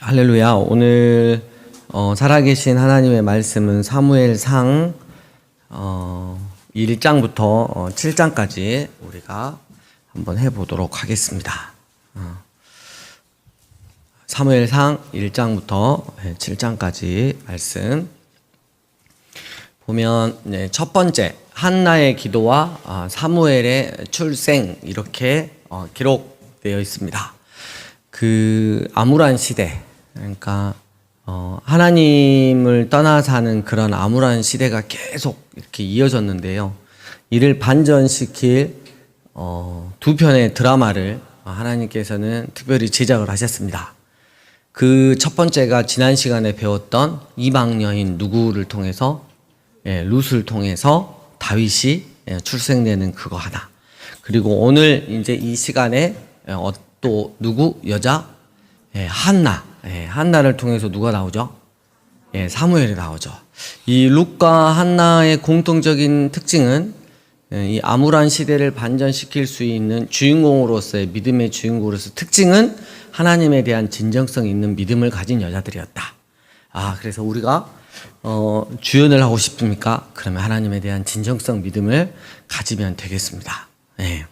할렐루야. 오늘 어, 살아계신 하나님의 말씀은 사무엘상 어, 1장부터 어, 7장까지 우리가 한번 해보도록 하겠습니다. 어. 사무엘상 1장부터 7장까지 말씀 보면 네, 첫 번째 한나의 기도와 아, 사무엘의 출생 이렇게 어, 기록되어 있습니다. 그 암울한 시대, 그러니까 어, 하나님을 떠나 사는 그런 암울한 시대가 계속 이렇게 이어졌는데요. 이를 반전시킬 어, 두 편의 드라마를 하나님께서는 특별히 제작을 하셨습니다. 그 첫 번째가 지난 시간에 배웠던 이방 여인 누구를 통해서 예, 룻을 통해서 다윗이 예, 출생되는 그거 하나. 그리고 오늘 이제 이 시간에 예, 어, 또 누구 여자 예, 한나 예, 한나를 통해서 누가 나오죠? 예, 사무엘이 나오죠. 이 룻과 한나의 공통적인 특징은 예, 이 암울한 시대를 반전시킬 수 있는 주인공으로서의 믿음의 주인공으로서 특징은 하나님에 대한 진정성 있는 믿음을 가진 여자들이었다. 아, 그래서 우리가 어, 주연을 하고 싶습니까? 그러면 하나님에 대한 진정성 믿음을 가지면 되겠습니다. 예.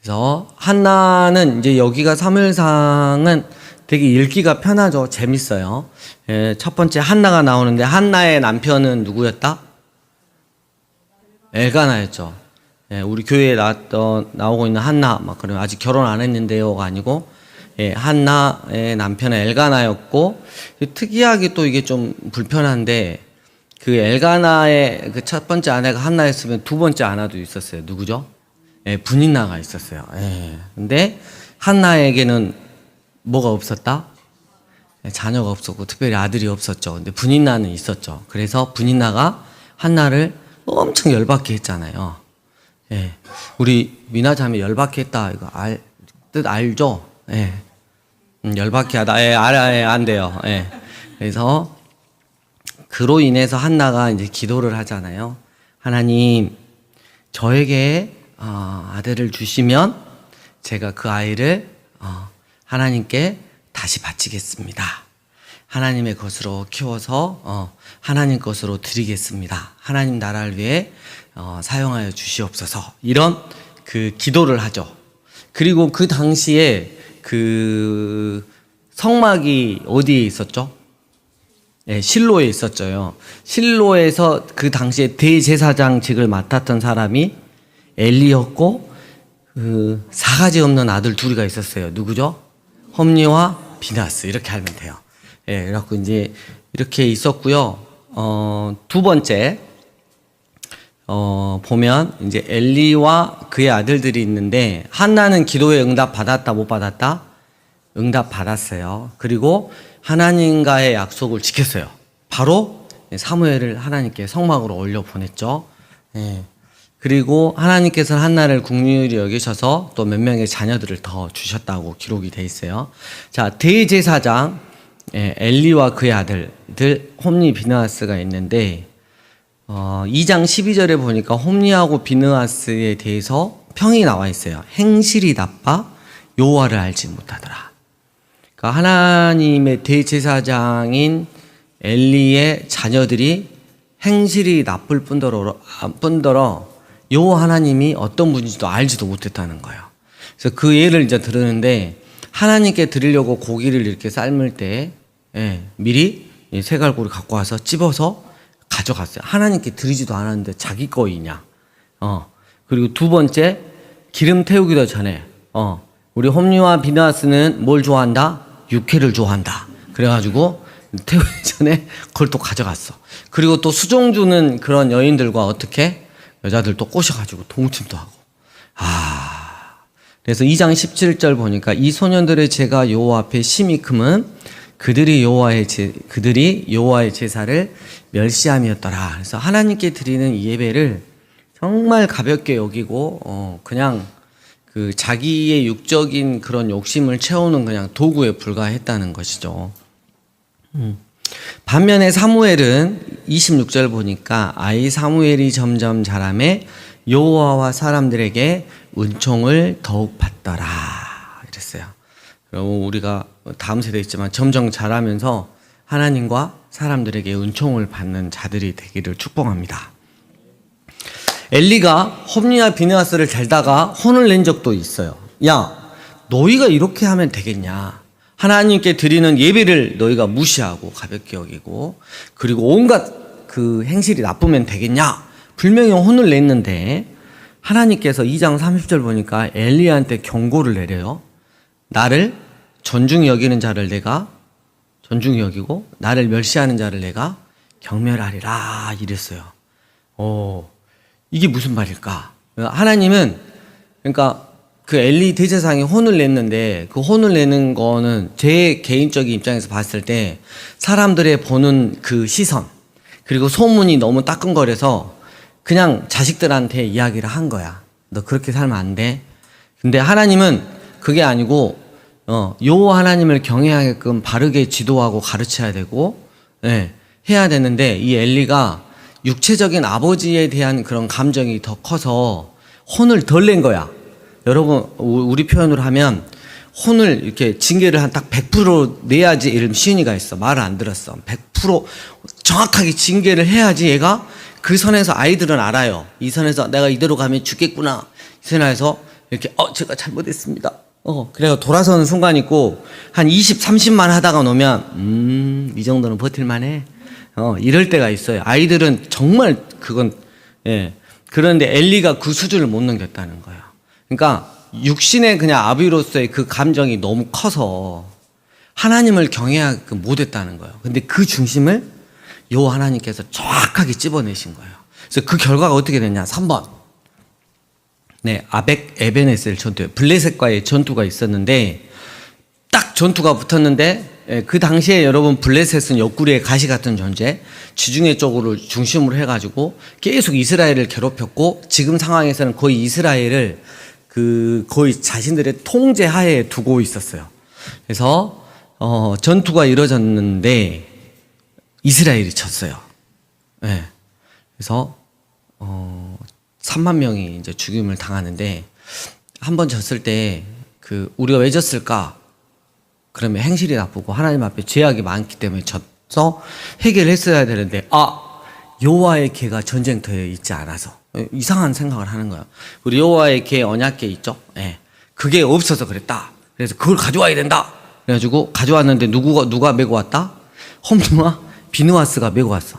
그래서 한나는 이제 여기가 사무엘상은 되게 읽기가 편하죠. 재밌어요. 예, 첫 번째 한나가 나오는데 한나의 남편은 누구였다? 엘가나였죠. 예, 우리 교회에 나왔던 나오고 있는 한나 막 그러면 아직 결혼 안 했는데요가 아니고 예, 한나의 남편은 엘가나였고 특이하게 또 이게 좀 불편한데 그 엘가나의 그 첫 번째 아내가 한나였으면 두 번째 아내도 있었어요. 누구죠? 예, 분인나가 있었어요. 예. 근데 한나에게는 뭐가 없었다? 예, 자녀가 없었고 특별히 아들이 없었죠. 근데 분인나는 있었죠. 그래서 분인나가 한나를 엄청 열받게 했잖아요. 예. 우리 미나 자매 열받게 했다. 이거 알, 뜻 알죠? 예. 음, 열받게 하다. 예, 알, 예, 안 돼요. 예. 그래서 그로 인해서 한나가 이제 기도를 하잖아요. 하나님, 저에게 어, 아들을 주시면 제가 그 아이를 어, 하나님께 다시 바치겠습니다. 하나님의 것으로 키워서 어, 하나님 것으로 드리겠습니다. 하나님 나라를 위해 어, 사용하여 주시옵소서. 이런 그 기도를 하죠. 그리고 그 당시에 그 성막이 어디에 있었죠? 예, 실로에 있었죠요. 실로에서 그 당시에 대제사장직을 맡았던 사람이 엘리였고 그 사가지 없는 아들 둘이가 있었어요. 누구죠? 험리와 비나스 이렇게 하면 돼요. 예, 그래갖고 이제 이렇게 있었고요. 어, 두 번째 어, 보면 이제 엘리와 그의 아들들이 있는데 한나는 기도에 응답 받았다 못 받았다? 응답 받았어요. 그리고 하나님과의 약속을 지켰어요. 바로 사무엘을 하나님께 성막으로 올려 보냈죠. 예. 그리고 하나님께서는 한나를 국률이 여기셔서 또 몇 명의 자녀들을 더 주셨다고 기록이 돼 있어요. 자, 대제사장 예, 엘리와 그의 아들들 홈리 비나스가 있는데 어, 2장 12절에 보니까 홈리하고 비느하스에 대해서 평이 나와 있어요. 행실이 나빠 여호와를 알지 못하더라. 그러니까 하나님의 대제사장인 엘리의 자녀들이 행실이 나쁠 뿐더러 뿐더러 여호와 하나님이 어떤 분인지도 알지도 못했다는 거예요. 그래서 그 예를 이제 들었는데 하나님께 드리려고 고기를 이렇게 삶을 때 예, 미리 세갈고를 갖고 와서 찝어서 가져갔어요. 하나님께 드리지도 않았는데 자기 거이냐. 어. 그리고 두 번째 기름 태우기도 전에 어. 우리 홈리와 비나스는 뭘 좋아한다? 육회를 좋아한다. 그래가지고 태우기 전에 그걸 또 가져갔어. 그리고 또 수종 주는 그런 여인들과 어떻게 여자들 또 꼬셔가지고 동침도 하고. 아. 그래서 2장 17절 보니까 이 소년들의 죄가 여호와 앞에 심히 크면 그들이 여호와의 제, 그들이 여호와의 제사를 멸시함이었더라. 그래서 하나님께 드리는 이 예배를 정말 가볍게 여기고 어 그냥 그 자기의 육적인 그런 욕심을 채우는 그냥 도구에 불과했다는 것이죠. 음. 반면에 사무엘은 26절 보니까 아이 사무엘이 점점 자라매 여호와와 사람들에게 은총을 더욱 받더라 이랬어요. 그리고 우리가 다음 세대 있지만 점점 자라면서 하나님과 사람들에게 은총을 받는 자들이 되기를 축복합니다. 엘리가 홈리와 비느하스를 달다가 혼을 낸 적도 있어요. 야, 너희가 이렇게 하면 되겠냐? 하나님께 드리는 예배를 너희가 무시하고 가볍게 여기고 그리고 온갖 그 행실이 나쁘면 되겠냐? 분명히 혼을 냈는데 하나님께서 2장 30절 보니까 엘리한테 경고를 내려요. 나를 존중히 여기는 자를 내가 존중히 여기고 나를 멸시하는 자를 내가 경멸하리라 이랬어요. 오, 이게 무슨 말일까? 하나님은 그러니까 그 엘리 대제사장이 혼을 냈는데 그 혼을 내는 거는 제 개인적인 입장에서 봤을 때 사람들의 보는 그 시선 그리고 소문이 너무 따끔거려서 그냥 자식들한테 이야기를 한 거야. 너 그렇게 살면 안 돼. 근데 하나님은 그게 아니고 어, 요 하나님을 경외하게끔 바르게 지도하고 가르쳐야 되고 예, 해야 되는데 이 엘리가 육체적인 아버지에 대한 그런 감정이 더 커서 혼을 덜 낸 거야. 여러분 우- 우리 표현으로 하면 혼을 이렇게 징계를 한 딱 100% 내야지 이름 시은이가 있어. 말을 안 들었어. 100% 정확하게 징계를 해야지 얘가 그 선에서 아이들은 알아요. 이 선에서 내가 이대로 가면 죽겠구나. 이 선에서 이렇게 어 제가 잘못했습니다. 어 그래가 돌아서는 순간 있고 한 20, 30만 하다가 놓으면 음이 정도는 버틸만해. 어 이럴 때가 있어요. 아이들은 정말 그건 예. 그런데 엘리가 그 수준을 못 넘겼다는 거예요 그러니까 육신의 그냥 아비로서의 그 감정이 너무 커서 하나님을 경외하기 못했다는 거예요. 근데 그 중심을 요 하나님께서 정확하게 찝어내신 거예요. 그래서 그 결과가 어떻게 됐냐? 3번. 네, 아벡 에베네셀 전투, 블레셋과의 전투가 있었는데 딱 전투가 붙었는데 예, 그 당시에 여러분 블레셋은 옆구리에 가시 같은 존재, 지중해 쪽으로 중심으로 해가지고 계속 이스라엘을 괴롭혔고 지금 상황에서는 거의 이스라엘을 그 거의 자신들의 통제 하에 두고 있었어요. 그래서 어, 전투가 이루어졌는데 이스라엘이 쳤어요. 예. 그래서 어, 3만 명이 이제 죽임을 당하는데 한 번 졌을 때 그 우리가 왜 졌을까? 그러면 행실이 나쁘고 하나님 앞에 죄악이 많기 때문에 져서 해결했어야 되는데 아 여호와의 개가 전쟁터에 있지 않아서 이상한 생각을 하는 거예요. 우리 여호와의 개 언약계 있죠? 예. 그게 없어서 그랬다. 그래서 그걸 가져와야 된다. 그래가지고 가져왔는데 누구가 누가 메고 왔다? 홈누와 비누아스가 메고 왔어.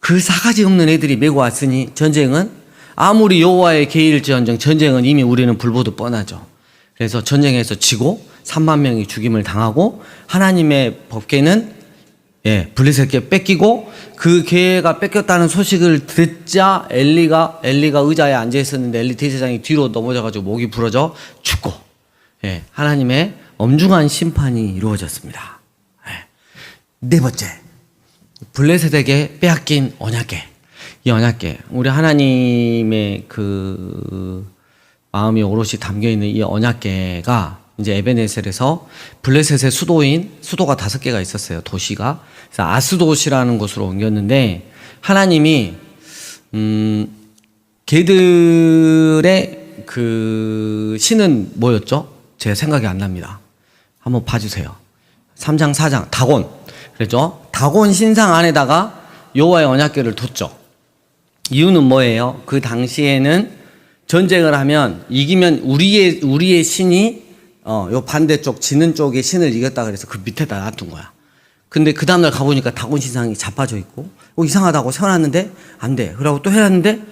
그 사가지 없는 애들이 메고 왔으니 전쟁은 아무리 여호와의 계일지언정 전쟁은 이미 우리는 불보듯 뻔하죠. 그래서 전쟁에서 지고 3만 명이 죽임을 당하고 하나님의 법계는 예, 블레셋께 뺏기고 그 계가 뺏겼다는 소식을 듣자 엘리가 엘리가 의자에 앉아 있었는데 엘리 대제사장이 뒤로 넘어져 가지고 목이 부러져 죽고 예, 하나님의 엄중한 심판이 이루어졌습니다. 예. 네 번째. 블레셋에게 빼앗긴 언약계. 이 언약계. 우리 하나님의 그 마음이 오롯이 담겨 있는 이 언약계가 이제 에베네셀에서 블레셋의 수도인 수도가 다섯 개가 있었어요. 도시가. 그래서 아스도시라는 곳으로 옮겼는데 하나님이 음 걔들의 그 신은 뭐였죠? 제 생각이 안 납니다. 한번 봐주세요. 3장 4장 다곤 그랬죠? 다곤 신상 안에다가 여호와의 언약궤를 뒀죠. 이유는 뭐예요? 그 당시에는 전쟁을 하면 이기면 우리의 우리의 신이 어, 요 반대쪽 지는 쪽의 신을 이겼다 그래서 그 밑에다 놔둔 거야. 근데 그 다음날 가보니까 다곤 신상이 자빠져 있고 어, 이상하다고 세워놨는데 안 돼. 그러고 또 해놨는데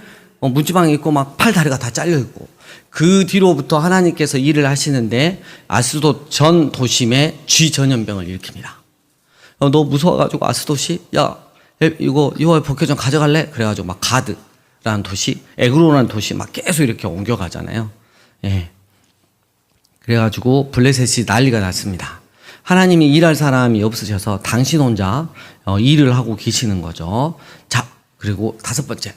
어, 문지방에 있고 막 팔 다리가 다 잘려 있고 그 뒤로부터 하나님께서 일을 하시는데 아스도 전 도심에 쥐 전염병을 일으킵니다. 어, 너 무서워가지고 아스도시 야 에, 이거 이거 복회 좀 가져갈래? 그래가지고 막 가드라는 도시 에그로라는 도시 막 계속 이렇게 옮겨가잖아요. 예. 그래가지고 블레셋이 난리가 났습니다. 하나님이 일할 사람이 없으셔서 당신 혼자 어, 일을 하고 계시는 거죠. 자, 그리고 다섯 번째.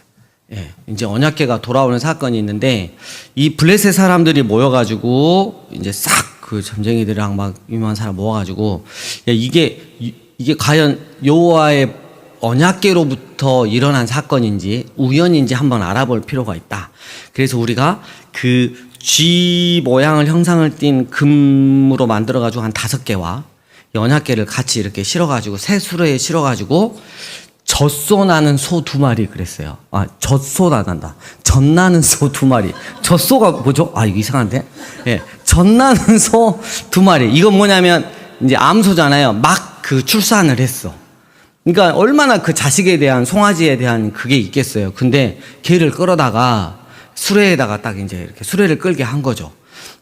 예, 이제 언약계가 돌아오는 사건이 있는데 이 블레셋 사람들이 모여가지고 이제 싹 그 점쟁이들이랑 막 유명한 사람 모아가지고 야, 이게 이- 이게 과연 여호와의 언약계로부터 일어난 사건인지 우연인지 한번 알아볼 필요가 있다. 그래서 우리가 그 쥐 모양을 형상을 띈 금으로 만들어 가지고 한 다섯 개와 연합계를 같이 이렇게 실어 가지고 새 수레에 실어 가지고 젖소 나는 소 두 마리 그랬어요. 아, 젖소 나간다. 젖 나는 소 두 마리. 젖소가 뭐죠? 아, 이거 이상한데? 예. 젖 나는 소 두 마리. 이건 뭐냐면 이제 암소잖아요. 막 그 출산을 했어. 그러니까 얼마나 그 자식에 대한 송아지에 대한 그게 있겠어요. 근데 걔를 끌어다가 수레에다가 딱 이제 이렇게 수레를 끌게 한 거죠.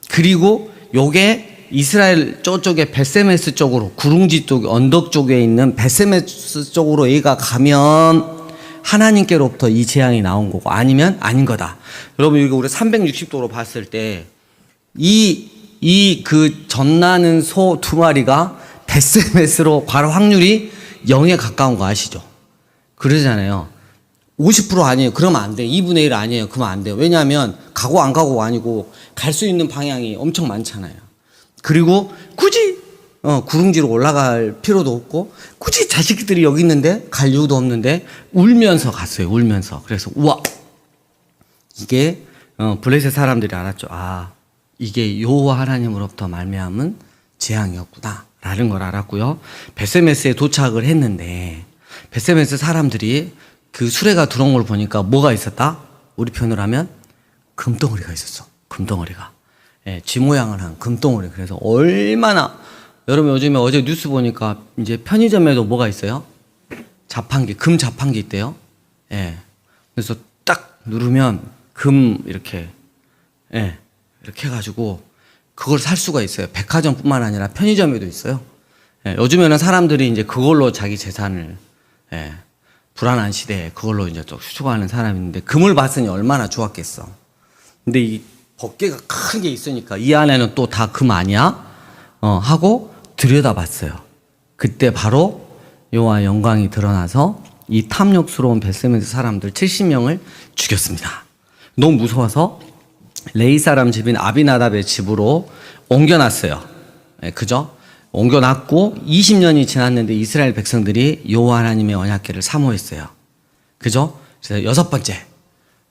그리고 요게 이스라엘 저쪽에 베세메스 쪽으로 구릉지 쪽 언덕 쪽에 있는 베세메스 쪽으로 얘가 가면 하나님께로부터 이 재앙이 나온 거고 아니면 아닌 거다. 여러분 이거 우리 360도로 봤을 때 이 이 그 전나는 소 두 마리가 베세메스로 갈 확률이 0에 가까운 거 아시죠? 그러잖아요. 50% 아니에요. 그러면 안 돼. 2분의 1 아니에요. 그러면 안 돼요. 왜냐하면 가고 안 가고 아니고 갈 수 있는 방향이 엄청 많잖아요. 그리고 굳이 어, 구릉지로 올라갈 필요도 없고 굳이 자식들이 여기 있는데 갈 이유도 없는데 울면서 갔어요. 울면서. 그래서 우와 이게 어, 블레셋 사람들이 알았죠. 아 이게 여호와 하나님으로부터 말미암은 재앙이었구나라는 걸 알았고요. 베세메스에 도착을 했는데 베세메스 사람들이 그 수레가 들어온 걸 보니까 뭐가 있었다? 우리 편으로 하면 금덩어리가 있었어. 금덩어리가. 예, 쥐 모양을 한 금덩어리. 그래서 얼마나 여러분 요즘에 어제 뉴스 보니까 이제 편의점에도 뭐가 있어요? 자판기, 금 자판기 있대요. 예. 그래서 딱 누르면 금 이렇게 예. 이렇게 해 가지고 그걸 살 수가 있어요. 백화점뿐만 아니라 편의점에도 있어요. 예, 요즘에는 사람들이 이제 그걸로 자기 재산을 예, 불안한 시대에 그걸로 이제 또 추구하는 사람이 있는데 금을 봤으니 얼마나 좋았겠어. 근데 이 벗개가 큰 게 있으니까 이 안에는 또 다 금 아니야? 어, 하고 들여다봤어요. 그때 바로 여호와 영광이 드러나서 이 탐욕스러운 베세메스 사람들 70명을 죽였습니다. 너무 무서워서 레이 사람 집인 아비나답의 집으로 옮겨놨어요. 예, 그죠? 옮겨놨고 20년이 지났는데 이스라엘 백성들이 여호와 하나님의 언약궤를 사모했어요. 그죠? 그래서 여섯 번째.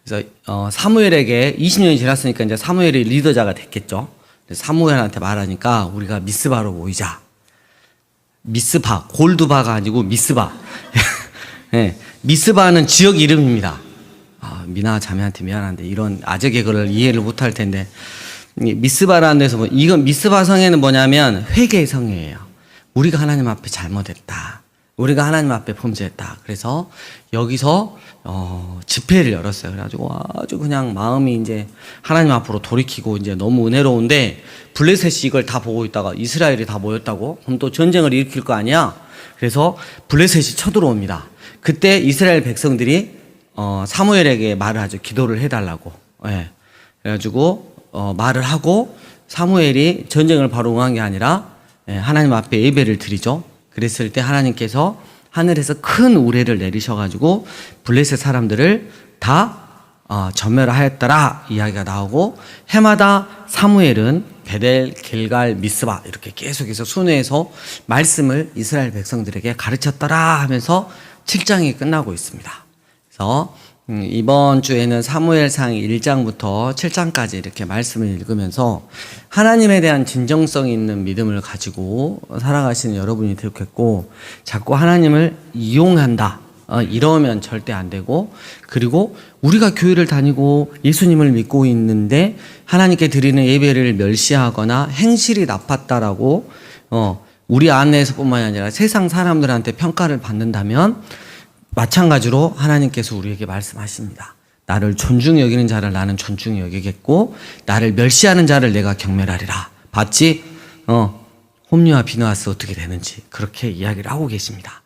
그래서 어, 사무엘에게 20년이 지났으니까 이제 사무엘이 리더자가 됐겠죠. 사무엘한테 말하니까 우리가 미스바로 모이자. 미스바, 골드바가 아니고 미스바. 예, 미스바는 지역 이름입니다. 아, 미나 자매한테 미안한데 이런 아재 개그를 이해를 못할 텐데 이 미스바라는 데서 뭐 이건 미스바 성에는 뭐냐면 회개의 성이에요. 우리가 하나님 앞에 잘못했다. 우리가 하나님 앞에 범죄했다. 그래서 여기서 어, 집회를 열었어요. 그래가지고 아주 그냥 마음이 이제 하나님 앞으로 돌이키고 이제 너무 은혜로운데 블레셋이 이걸 다 보고 있다가 이스라엘이 다 모였다고 그럼 또 전쟁을 일으킬 거 아니야? 그래서 블레셋이 쳐들어옵니다. 그때 이스라엘 백성들이 어, 사무엘에게 말을 하죠. 기도를 해달라고. 예. 그래가지고 어, 말을 하고 사무엘이 전쟁을 바로 응한 게 아니라 예, 하나님 앞에 예배를 드리죠. 그랬을 때 하나님께서 하늘에서 큰 우레를 내리셔가지고 블레셋 사람들을 다 어, 전멸하였더라 이야기가 나오고 해마다 사무엘은 베델, 길갈, 미스바 이렇게 계속해서 순회해서 말씀을 이스라엘 백성들에게 가르쳤더라 하면서 7장이 끝나고 있습니다. 그래서 음, 이번 주에는 사무엘상 1장부터 7장까지 이렇게 말씀을 읽으면서 하나님에 대한 진정성 있는 믿음을 가지고 살아가시는 여러분이 되겠고 자꾸 하나님을 이용한다. 어, 이러면 절대 안 되고 그리고 우리가 교회를 다니고 예수님을 믿고 있는데 하나님께 드리는 예배를 멸시하거나 행실이 나빴다라고 어, 우리 안에서뿐만이 아니라 세상 사람들한테 평가를 받는다면 마찬가지로 하나님께서 우리에게 말씀하십니다. 나를 존중히 여기는 자를 나는 존중히 여기겠고 나를 멸시하는 자를 내가 경멸하리라. 봤지? 어, 홈리와 비누아스 어떻게 되는지 그렇게 이야기를 하고 계십니다.